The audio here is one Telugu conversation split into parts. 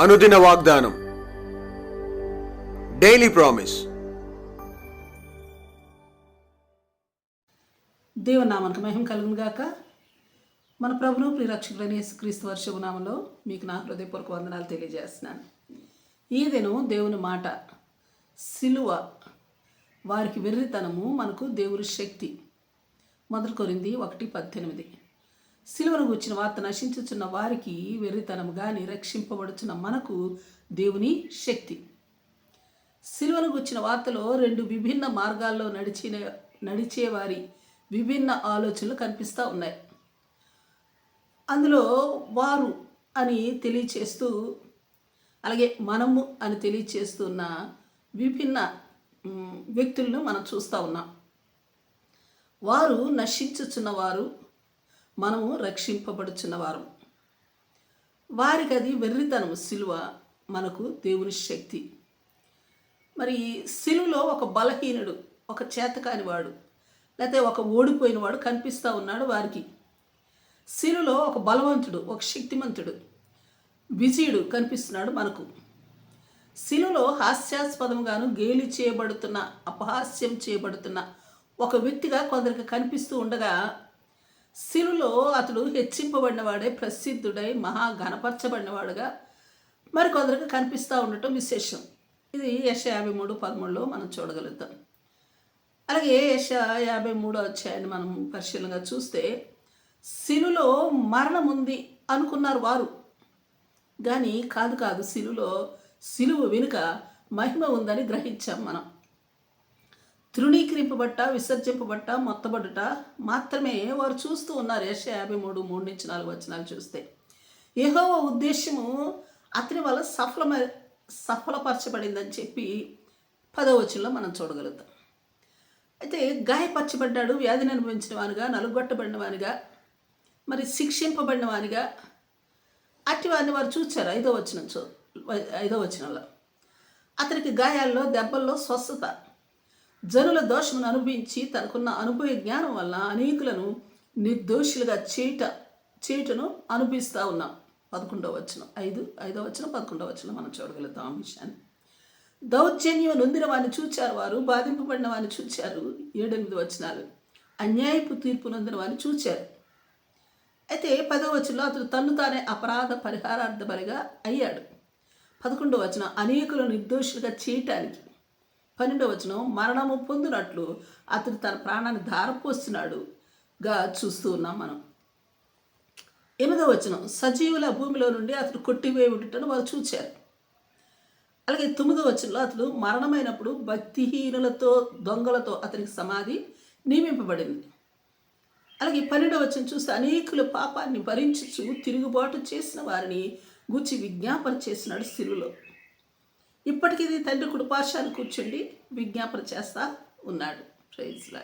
అనుదిన వాగ్దానం. డైలీ ప్రామిస్ దేవునామానికి మహిమ కలుగును గాక. మన ప్రభును ప్రియరక్షకులని క్రీస్తు వర్షపు నామంలో మీకు నా హృదయపూర్వక వందనాలు తెలియజేస్తున్నాను. ఈదెను దేవుని మాట సిలువ వారికి వెర్రితనము మనకు దేవుని శక్తి. మొదలు కొరింది ఒకటి పద్దెనిమిది. సిలువను గుచ్చిన వార్త నశించుచున్న వారికి వెర్రితనము కానీ రక్షింపబడుచున్న మనకు దేవుని శక్తి. సిలువను గుచ్చిన వార్తలో రెండు విభిన్న మార్గాల్లో నడిచిన నడిచేవారి విభిన్న ఆలోచనలు కనిపిస్తూ ఉన్నాయి. అందులో వారు అని తెలియచేస్తూ అలాగే మనము అని తెలియచేస్తున్న విభిన్న వ్యక్తులను మనం చూస్తూ ఉన్నాం. వారు నశించుచున్నవారు మనము రక్షింపబడుచున్న వారం. వారికి అది వెర్రితనము సిలువ మనకు దేవుని శక్తి. మరి సిలువలో ఒక బలహీనుడు ఒక చేతకానివాడు లేకపోతే ఒక ఓడిపోయినవాడు కనిపిస్తూ ఉన్నాడు వారికి. సిలులో ఒక బలవంతుడు ఒక శక్తిమంతుడు విజయుడు కనిపిస్తున్నాడు మనకు. శిలులో హాస్యాస్పదంగాను గేలి చేయబడుతున్న అపహాస్యం చేయబడుతున్న ఒక వ్యక్తిగా కొందరికి కనిపిస్తూ ఉండగా శిలులో అతడు హెచ్చింపబడినవాడే ప్రసిద్ధుడై మహా గణపరచబడినవాడుగా మరి కొందరికి కనిపిస్తూ ఉండటం విశేషం. ఇది యశ యాభై మూడు పదమూడులో మనం చూడగలుగుతాం. అలాగే యశ యాభై మూడో అధ్యాయాన్ని మనం పరిశీలనగా చూస్తే శిలులో మరణం ఉంది అనుకున్నారు వారు. కానీ కాదు కాదు శిలులో శిలువ వెనుక మహిమ ఉందని గ్రహించాం మనం. తృణీకరింపబట్ట విసర్జింపబట్ట మొత్తబడుట మాత్రమే వారు చూస్తూ ఉన్నారు. యశ యాభై మూడు మూడు నుంచి నాలుగు వచనాలు చూస్తే. ఏహో ఉద్దేశము అతని వల్ల సఫలమ సఫలపరచబడిందని చెప్పి పదో వచనంలో మనం చూడగలుగుతాం. అయితే గాయపరచబడ్డాడు వ్యాధిని అనుభవించిన వానిగా నలుగొట్టబడిన వానిగా మరి శిక్షింపబడిన వానిగా. అట్టి వారిని వారు చూచారు. ఐదో వచనం చూ ఐదో వచనంలో. అతనికి గాయాల్లో దెబ్బల్లో స్వస్థత. జనుల దోషమును అనుభవించి తనకున్న అనుభవ జ్ఞానం వల్ల అనేకులను నిర్దోషులుగా చేయట చేయటను అనుభవిస్తూ ఉన్నాం. పదకొండవ వచనం ఐదు ఐదో వచనం పదకొండవ వచనం మనం చూడగలుగుతాం ఆ విషయాన్ని. దౌర్జన్యం నొందిన వారిని చూచారు వారు బాధింపబడిన వారిని చూచారు. ఏడెనిమిది వచనాలు. అన్యాయపు తీర్పు నొందిన వారిని చూచారు. అయితే పదో వచనంలో అతడు తన్ను తానే అపరాధ పరిహారార్థ బలిగా అయ్యాడు. పదకొండవ వచనం అనేకులు నిర్దోషులుగా చేయటానికి పన్నెండవ వచనం మరణము పొందినట్లు అతడు తన ప్రాణాన్ని ధారపోస్తున్నాడుగా చూస్తూ ఉన్నాం మనం. ఎనిమిదవ వచనం సజీవుల భూమిలో నుండి అతడు కొట్టివేయుటను వారు చూచారు. అలాగే తొమ్మిదో వచనంలో అతడు మరణమైనప్పుడు భక్తిహీనులతో దొంగలతో అతనికి సమాధి నియమింపబడింది. అలాగే పన్నెండవ వచనం చూస్తే అనేకుల పాపాన్ని భరించుచు తిరుగుబాటు చేసిన వారిని గుచ్చి విజ్ఞాపన చేసినాడు సిరులో ఇప్పటికీ ఇది తండ్రి కుడిపార్శాన్ని కూర్చుండి విజ్ఞాపన చేస్తా ఉన్నాడు. ప్రైజ్లా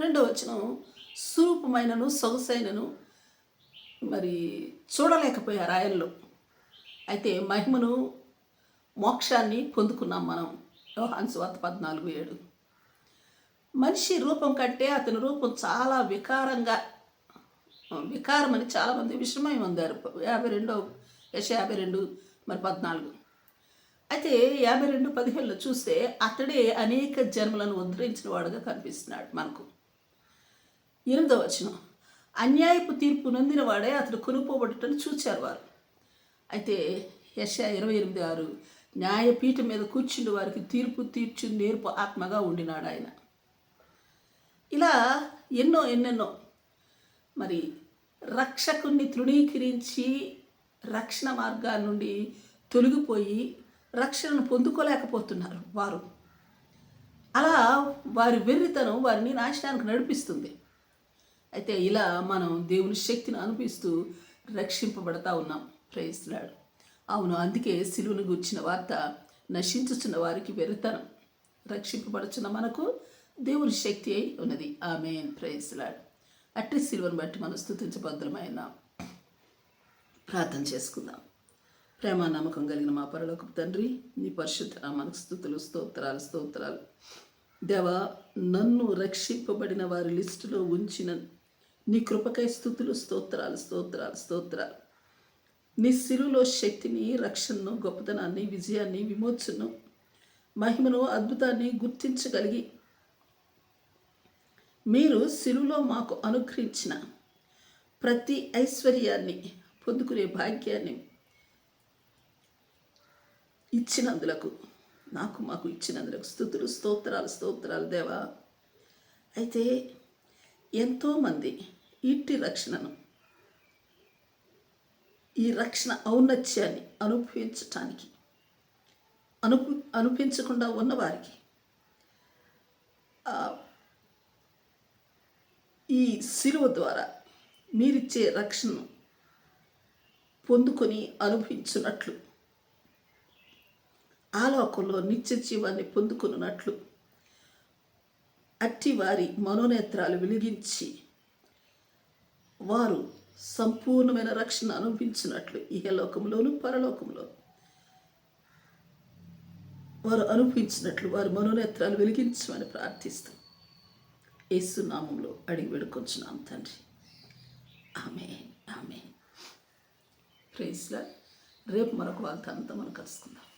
రెండవ వచనం స్వరూపమైనను సొగసైనను మరి చూడలేకపోయారు ఆయనలో. అయితే మహిమను మోక్షాన్ని పొందుకున్నాం మనం. యోహాన్ స్వాత పద్నాలుగు ఏడు. మనిషి రూపం కంటే అతని రూపం చాలా వికారంగా వికారమని చాలామంది విషమై పొందారు. యాభై రెండో యశ యాభై రెండు మరి పద్నాలుగు. అయితే యాభై రెండు పదిహేనులో చూస్తే అతడే అనేక జన్మలను ఉద్ధరించిన వాడుగా కనిపిస్తున్నాడు మనకు. ఎనిమిదో వచనం. అన్యాయపు తీర్పు నొందిన వాడే అతడు కొనుక్కోబడుటని చూచారు వారు. అయితే యశా ఇరవై ఎనిమిది ఆరు న్యాయపీఠం మీద కూర్చుండి వారికి తీర్పు తీర్చు నేర్పు ఆత్మగా ఉండినాడు ఆయన. ఇలా ఎన్నో ఎన్నెన్నో. మరి రక్షకుణ్ణి తృణీకరించి రక్షణ మార్గాల నుండి తొలగిపోయి రక్షణను పొందుకోలేకపోతున్నారు వారు. అలా వారి వెర్రితనం వారిని నాశనానికి నడిపిస్తుంది. అయితే ఇలా మనం దేవుని శక్తిని అనిపిస్తూ రక్షింపబడతా ఉన్నాం. ప్రయత్నాడు అవును అందుకే సిలువను గుర్చిన వార్త నశించుచున్న వారికి వెర్రితనం. రక్షింపబడుచున్న మనకు దేవుని శక్తి అయి ఉన్నది. ఆమె ప్రయత్నాడు అట్టి సిలువను బట్టి మనం స్థుతించబద్ధమైన ప్రార్థన చేసుకుందాం. ప్రేమ నమ్మకం కలిగిన మా పరలోక తండ్రి నీ పరిశుద్ధ మనకు స్థుతులు స్తోత్రాలు స్తోత్రాలు. దేవా నన్ను రక్షింపబడిన వారి లిస్టులో ఉంచిన నీ కృపకై స్థుతులు స్తోత్రాలు స్తోత్రాలు స్తోత్రాలు. నీ సిలువలో శక్తిని రక్షణను గొప్పతనాన్ని విజయాన్ని విమోచనను మహిమను అద్భుతాన్ని గుర్తించగలిగి మీరు సిలువలో మాకు అనుగ్రహించిన ప్రతి ఐశ్వర్యాన్ని పొందుకునే భాగ్యాన్ని ఇచ్చినందులకు నాకు మాకు ఇచ్చినందులకు స్థుతులు స్తోత్రాలు స్తోత్రాలు దేవా. అయితే ఎంతోమంది ఇట్టి రక్షణను ఈ రక్షణ ఔన్నత్యాన్ని అనుభవించటానికి అనుపు అనిపించకుండా ఉన్నవారికి ఈ శిలువ ద్వారా మీరిచ్చే రక్షణను పొందుకొని అనుభవించున్నట్లు ఆ లోకంలో నిత్య జీవాన్ని పొందుకున్నట్లు అట్టి వారి మనోనేత్రాలు వెలిగించి వారు సంపూర్ణమైన రక్షణ అనుభవించినట్లు లోకంలోనూ పరలోకంలో. వారు అనుభవించినట్లు వారి మనోనేత్రాలు వెలిగించమని ప్రార్థిస్తూ. యేసునామంలో అడిగి వేడుకొచ్చున్నాం తండ్రి. ఆమె ఆమె ప్రేస్లా రేపు మరొక అంతా మనం కలుసుకుందాం.